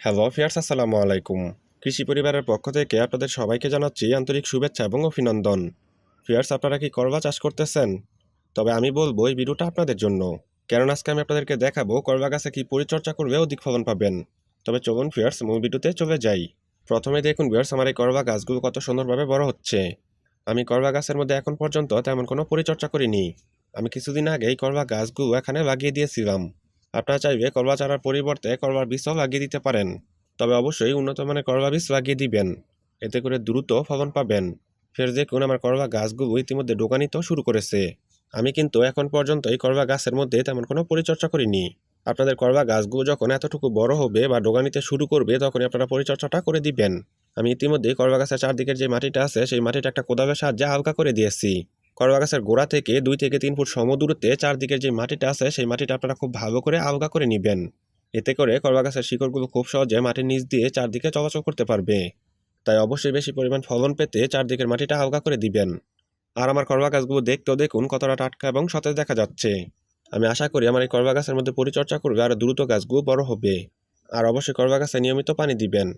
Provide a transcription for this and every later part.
Hello fierce আসসালামু আলাইকুম। কৃষি পরিবারের পক্ষ থেকে আপনাদের সবাইকে জানাচ্ছি আন্তরিক শুভেচ্ছা এবং অভিনন্দন। ফিয়ার্স আপনারা কি করবা চাষ করতেছেন? তবে আমি বলব এই ভিডিওটা আপনাদের জন্য। কারণ আজকে আমি আপনাদেরকে দেখাবো করবা গাছে কি পরিচর্যা করবে অধিক ফলন পাবেন। তবে চলুন ফিয়ার্স মূল ভিডিওতে চলে যাই। প্রথমে দেখুন ফিয়ার্স আমার এই করবা গাছগুলো কত সুন্দরভাবে বড় হচ্ছে। আমি করবা গাছের মধ্যে এখন পর্যন্ত তেমন কোনো পরিচর্যা করিনি। আমি কিছুদিন আগে এই করবা গাছগুলো এখানে লাগিয়ে দিয়েছিলাম। আপনারা চাইবে করবা চারার পরিবর্তে করবার বীজও লাগিয়ে দিতে পারেন। তবে অবশ্যই উন্নত মানের করবা বীজ লাগিয়ে দিবেন। এতে করে দ্রুত ফলন পাবেন। ফের দেখুন আমার করবা গাছগুলো ইতিমধ্যে ডোকানিতে শুরু করেছে। আমি কিন্তু এখন পর্যন্ত এই করবা গাছের মধ্যে তেমন কোনো পরিচর্যা করিনি। আপনাদের করবা গাছগুলো যখন এতটুকু বড় হবে বা ডোগানিতে শুরু করবে তখনই আপনারা পরিচর্যাটা করে দিবেন। আমি ইতিমধ্যে করবা গাছের চারদিকের যে মাটিটা আছে, সেই মাটিটা একটা কোদালের সাহায্যে হালকা করে দিয়েছি। করবা গাছের গোড়া থেকে দুই থেকে তিন ফুট সমদূরত্বে চারদিকের যে মাটিটা আছে, সেই মাটিটা আপনারা খুব ভালো করে আলগা করে নেবেন। এতে করে করবা গাছের শিকড়গুলো খুব সহজে মাটির নিচ দিয়ে চারদিকে চলাচল করতে পারবে। তাই অবশ্যই বেশি পরিমাণ ফলন পেতে চারদিকের মাটিটা আলগা করে দিবেন। আর আমার করবা গাছগুলো দেখতেও দেখুন কতটা টাটকা এবং সতেজ দেখা যাচ্ছে। আমি আশা করি আমার এই করবা গাছের মধ্যে পরিচর্যা করবে আর দ্রুত গাছগুলো বড় হবে। আর অবশ্যই করবা গাছে নিয়মিত পানি দিবেন।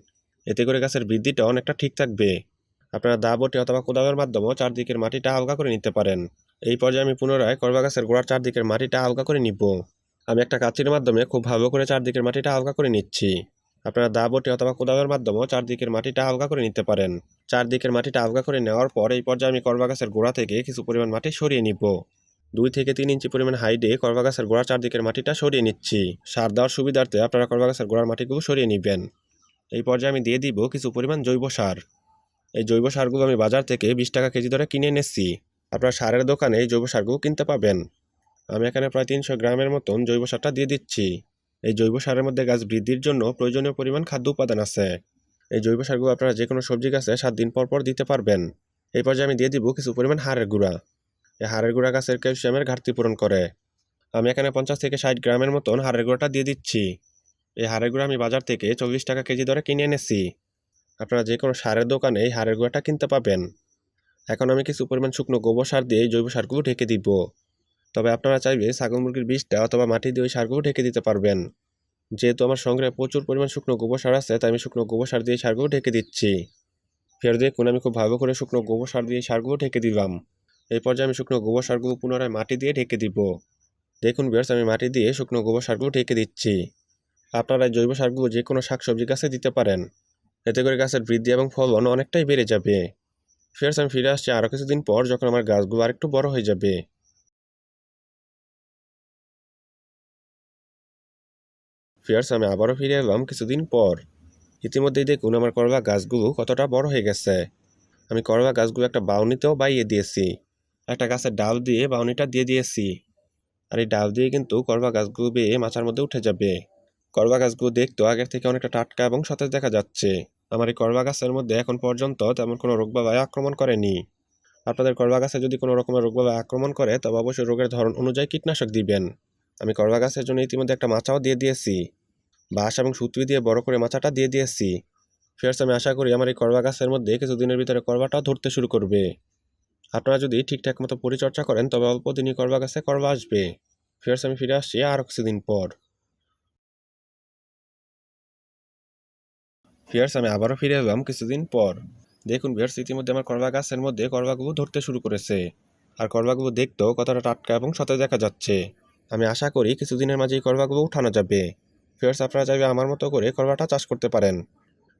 এতে করে গাছের বৃদ্ধিটা অনেকটা ঠিক থাকবে। আপনারা দা বটি অথবা কোদালের মাধ্যমেও চারদিকের মাটিটা আলগা করে নিতে পারেন। এই পর্যায়ে আমি পুনরায় করবা গাছের গোড়ার চারদিকের মাটিটা আলগা করে নিব। আমি একটা কাঁচির মাধ্যমে খুব ভালো করে চারদিকের মাটিটা আলগা করে নিচ্ছি। আপনারা দা বটি অথবা কোদালের মাধ্যমেও চারদিকের মাটিটা আলগা করে নিতে পারেন। চারদিকের মাটিটা আলগা করে নেওয়ার পর এই পর্যায়ে আমি করবা গাছের গোড়া থেকে কিছু পরিমাণ মাটি সরিয়ে নিব। দুই থেকে তিন ইঞ্চি পরিমাণ হাইডে করবা গাছের গোড়ার চারদিকের মাটিটা সরিয়ে নিচ্ছি। সার দেওয়ার সুবিধার্থে আপনারা করবা গাছের গোড়ার মাটিগুলো সরিয়ে নেবেন। এই পর্যায়ে আমি দিয়ে দিব কিছু পরিমাণ জৈব সার। এই জৈব সারগুলো আমি বাজার থেকে বিশ টাকা কেজি দরে কিনে এনেছি। আপনার সারের দোকানে এই জৈব সারগুলো কিনতে পাবেন। আমি এখানে প্রায় তিনশো গ্রামের মতন জৈব সারটা দিয়ে দিচ্ছি। এই জৈব সারের মধ্যে গাছ বৃদ্ধির জন্য প্রয়োজনীয় পরিমাণ খাদ্য উপাদান আছে। এই জৈব সারগুলো আপনারা যে কোনো সবজি গাছে সাত দিন পর পর দিতে পারবেন। এই পর্যায়ে আমি দিয়ে দিব কিছু পরিমাণ হাড়ের গুঁড়া। এই হাড়ের গুঁড়া গাছের ক্যালসিয়ামের ঘাটতি পূরণ করে। আমি এখানে পঞ্চাশ থেকে ষাট গ্রামের মতন হাড়ের গুঁড়াটা দিয়ে দিচ্ছি। এই হাড়ের গুঁড়া আমি বাজার থেকে চল্লিশ টাকা কেজি দরে কিনে এনেছি। আপনারা যে কোনো সারের দোকানে এই হাড়ের গুঁড়াটা কিনতে পাবেন। এখন আমি কিছু পরিমাণ শুকনো গোবর সার দিয়ে জৈব সারগুলো ঢেকে দিব। তবে আপনারা চাইবে ছাগল মুরগির বীজটা অথবা মাটি দিয়ে ওই সারগুলো ঢেকে দিতে পারবেন। যেহেতু আমার সংগ্রহে প্রচুর পরিমাণ শুকনো গোবর সার আছে, তাই আমি শুকনো গোবর সার দিয়ে সারগুলো ঢেকে দিচ্ছি। ফের দেখুন, আমি খুব ভালো করে শুকনো গোবর সার দিয়ে সারগুলো ঢেকে দিলাম। এই পর্যায়ে আমি শুকনো গোবর সারগুলো পুনরায় মাটি দিয়ে ঢেকে দিব। দেখুন বিয়ার্স আমি মাটি দিয়ে শুকনো গোবর সারগুলো ঢেকে দিচ্ছি। আপনারা জৈব সারগুলো যে কোনো শাকসবজি গাছে দিতে পারেন। এতে করে গাছের বৃদ্ধি এবং ফলন অনেকটাই বেড়ে যাবে। ফেরস আমি ফিরে আসছি আরও কিছুদিন পর যখন আমার গাছগুলো আরেকটু বড় হয়ে যাবে। ফিয়ার্স, আমি আবারও ফিরে এলাম কিছুদিন পর। ইতিমধ্যেই দেখুন আমার করলা গাছগুলো কতটা বড় হয়ে গেছে। আমি করলা গাছগুলো একটা বাউনিতেও বাইয়ে দিয়েছি। একটা গাছের ডাল দিয়ে বাউনিটা দিয়ে দিয়েছি। আর এই ডাল দিয়ে কিন্তু করবা গাছগুলো বেয়ে মাচার মধ্যে উঠে যাবে। করবা গাছগুলো দেখতেও আগের থেকে অনেকটা টাটকা এবং সতেজ দেখা যাচ্ছে। আমার এই করবা গাছের মধ্যে এখন পর্যন্ত তেমন কোনো রোগবালাই আক্রমণ করেনি। আপনাদের করবা গাছে যদি কোনো রকমের রোগবালাই আক্রমণ করে, তবে অবশ্যই রোগের ধরন অনুযায়ী কীটনাশক দিবেন। আমি করবা গাছের জন্য ইতিমধ্যে একটা মাচাও দিয়ে দিয়েছি। বাঁশ এবং সুতরি দিয়ে বড় করে মাচাটা দিয়ে দিয়েছি। ফেরস আমি আশা করি আমার এই করবা গাছের মধ্যে কিছুদিনের ভিতরে করবাটাও ধরতে শুরু করবে। আপনারা যদি ঠিকঠাক মতো পরিচর্যা করেন, তবে অল্প দিনই করবা গাছে করবা আসবে। ফেরস আমি ফিরে আসছি আরও কিছুদিন পর। ফিয়ার্স আমি আবারও ফিরে এলাম কিছুদিন পর। দেখুন ফিয়ার্স ইতিমধ্যে আমার করবা গাছের মধ্যে করবাগুলো ধরতে শুরু করেছে। আর করবাগুলো দেখতেও কতটা টাটকা এবং সতেজ দেখা যাচ্ছে। আমি আশা করি কিছুদিনের মাঝে মাঝেই করবাগুলো উঠানো যাবে। ফিয়ার্স আপনারা চাইবে আমার মতো করে করবাটা চাষ করতে পারেন।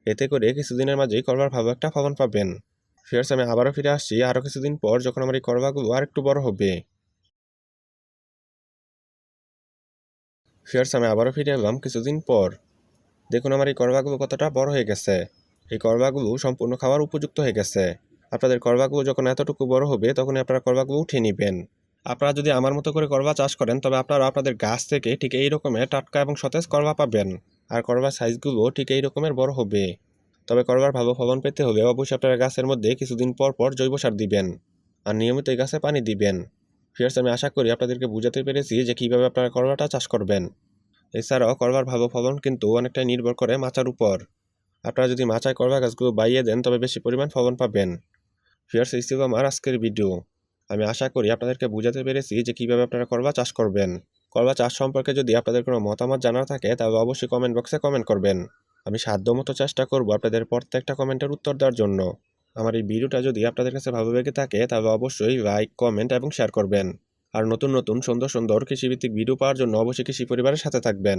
এতে করে কিছুদিনের মাঝেই করবার ভালো একটা ফলন পাবেন। ফিয়ার্স আমি আবারও ফিরে আসছি আরও কিছুদিন পর যখন আমার এই করবাগুলো আর একটু বড় হবে। ফিয়ার্স আমি আবারও ফিরে এলাম কিছুদিন পর। দেখুন আমার এই করবাগুলো কতটা বড় হয়ে গেছে। এই করবাগুলো সম্পূর্ণ খাওয়ার উপযুক্ত হয়ে গেছে। আপনাদের করবাগুলো যখন এতটুকু বড় হবে, তখনই আপনারা করবাগুলো উঠিয়ে নেবেন। আপনারা যদি আমার মতো করে করবা চাষ করেন, তবে আপনারা আপনাদের গাছ থেকে ঠিক এই রকমের টাটকা এবং সতেজ করবা পাবেন। আর করবার সাইজগুলো ঠিক এই রকমের বড় হবে। তবে করবার ভালো ফলন পেতে হলে অবশ্যই আপনারা গাছের মধ্যে কিছুদিন পর পর জৈব সার দিবেন আর নিয়মিত এই গাছে পানি দিবেন। ফিয়ার্স আমি আশা করি আপনাদেরকে বুঝাতে পেরেছি যে কীভাবে আপনারা করবাটা চাষ করবেন। এছাড়াও করবার ভালো ফলন কিন্তু অনেকটাই নির্ভর করে মাচার উপর। আপনারা যদি মাচায় করবা গাছগুলো বাইয়ে দেন, তবে বেশি পরিমাণ ফলন পাবেন। ফিয়ার্স এই ছিল আমার আজকের ভিডিও। আমি আশা করি আপনাদেরকে বুঝাতে পেরেছি যে কীভাবে আপনারা করবা চাষ করবেন। করবা চাষ সম্পর্কে যদি আপনাদের কোনো মতামত জানা থাকে, তাহলে অবশ্যই কমেন্ট বক্সে কমেন্ট করবেন। আমি সাধ্যমতো চেষ্টা করব আপনাদের প্রত্যেকটা কমেন্টের উত্তর দেওয়ার জন্য। আমার এই ভিডিওটা যদি আপনাদের কাছে ভালো লেগে থাকে, তাহলে অবশ্যই লাইক কমেন্ট এবং শেয়ার করবেন। আর নতুন নতুন সুন্দর সুন্দর কৃষিভিত্তিক ভিডিও পাওয়ার জন্য অবশ্যই কৃষি পরিবারের সাথে থাকবেন।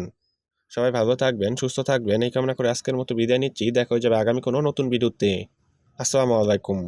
সবাই ভালো থাকবেন, সুস্থ থাকবেন, এই কামনা করে আজকের মতো বিদায় নিচ্ছি। দেখা হয়ে যাবে আগামী কোনো নতুন ভিডিওতে আসসালামু আলাইকুম।